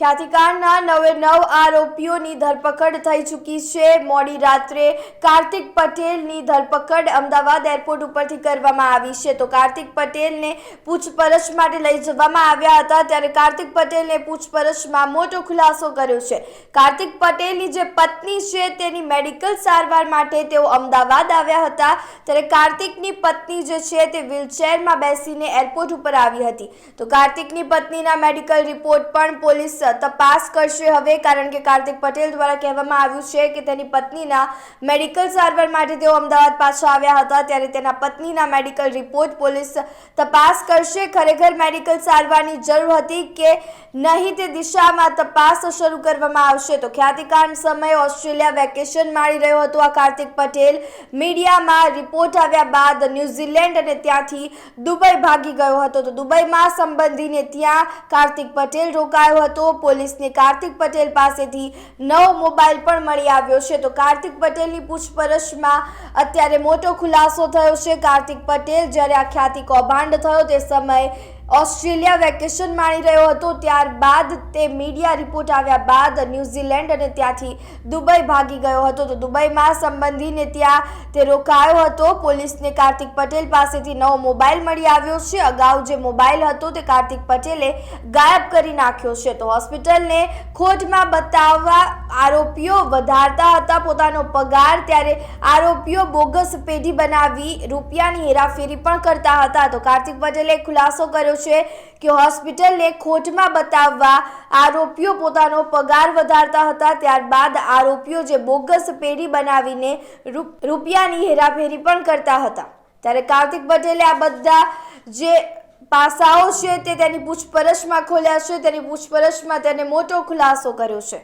ખ્યાતિકાંડના નવે નવ આરોપીઓની ધરપકડ થઈ ચૂકી છે. મોડી રાત્રે કાર્તિક પટેલની ધરપકડ અમદાવાદ એરપોર્ટ ઉપરથી કરવામાં આવી છે. તો કાર્તિક પટેલને પૂછપરછ માટે લઈ જવામાં આવ્યા હતા, ત્યારે કાર્તિક પટેલને પૂછપરછમાં મોટો ખુલાસો કર્યો છે. કાર્તિક પટેલની જે પત્ની છે, તેની મેડિકલ સારવાર માટે તેઓ અમદાવાદ આવ્યા હતા. ત્યારે કાર્તિકની પત્ની જે છે, તે વ્હીલચેરમાં બેસીને એરપોર્ટ ઉપર આવી હતી. તો કાર્તિકની પત્નીના મેડિકલ રિપોર્ટ પણ પોલીસ તપાસ કરશે હવે, કારણ કે કાર્તિક પટેલ દ્વારા કહેવામાં આવ્યું છે કે તેની પત્નીના મેડિકલ સારવાર માટે તેઓ અમદાવાદ પાછા આવ્યા હતા, ત્યારે તેના પત્નીના મેડિકલ રિપોર્ટ પોલીસ તપાસ કરશે. ખરેખર મેડિકલ સારવારની જરૂર હતી કે નહીં તે દિશામાં તપાસ શરૂ કરવામાં આવશે. તો ખ્યાતિકાંડ સમયે ઓસ્ટ્રેલિયા વેકેશન માણી રહ્યો હતો. આ કાર્તિક પટેલ મીડિયામાં રિપોર્ટ આવ્યા બાદ ન્યૂઝીલેન્ડ અને ત્યાંથી દુબઈ ભાગી ગયો હતો. તો દુબઈમાં સંબંધીને ત્યાં કાર્તિક પટેલ રોકાયો હતો. પોલીસને કાર્તિક પટેલ પાસેથી નવો મોબાઈલ પણ મળી આવ્યો છે. તો કાર્તિક પટેલની પૂછપરછમાં અત્યારે મોટો ખુલાસો થયો છે. કાર્તિક પટેલ જ્યારે આ ખ્યાતિ કૌભાંડ થયો તે સમયે ઓસ્ટ્રેલિયા વેકેશન માણી રહ્યો હતો, ત્યારબાદ તે મીડિયા રિપોર્ટ આવ્યા બાદ ન્યૂઝીલેન્ડ અને ત્યાંથી દુબઈ ભાગી ગયો હતો. તો દુબઈમાં સંબંધીને ત્યાં તે રોકાયો હતો. પોલીસને કાર્તિક પટેલ પાસેથી નવો મોબાઈલ મળી આવ્યો છે. અગાઉ જે મોબાઈલ હતો તે કાર્તિક પટેલે ગાયબ કરી નાખ્યો છે. તો હોસ્પિટલને ખોટમાં બતાવવા આરોપીઓ વધારતા હતા. પોતાનો પગાર ત્યારે આરોપીઓ બોગસ પેઢી બનાવી રૂપિયાની હેરાફેરી પણ કરતા હતા. તો કાર્તિક પટેલે ખુલાસો કર્યો છે કે હોસ્પિટલને ખોટમાં બતાવવા આરોપીઓ પોતાનો પગાર વધારતા હતા. ત્યારબાદ આરોપીઓ જે બોગસ પેઢી બનાવીને રૂપિયાની હેરાફેરી પણ કરતા હતા. ત્યારે કાર્તિક પટેલે આ બધા જે પાસાઓ છે તે તેની પૂછપરછમાં ખોલ્યા છે. તેની પૂછપરછમાં તેને મોટો ખુલાસો કર્યો છે.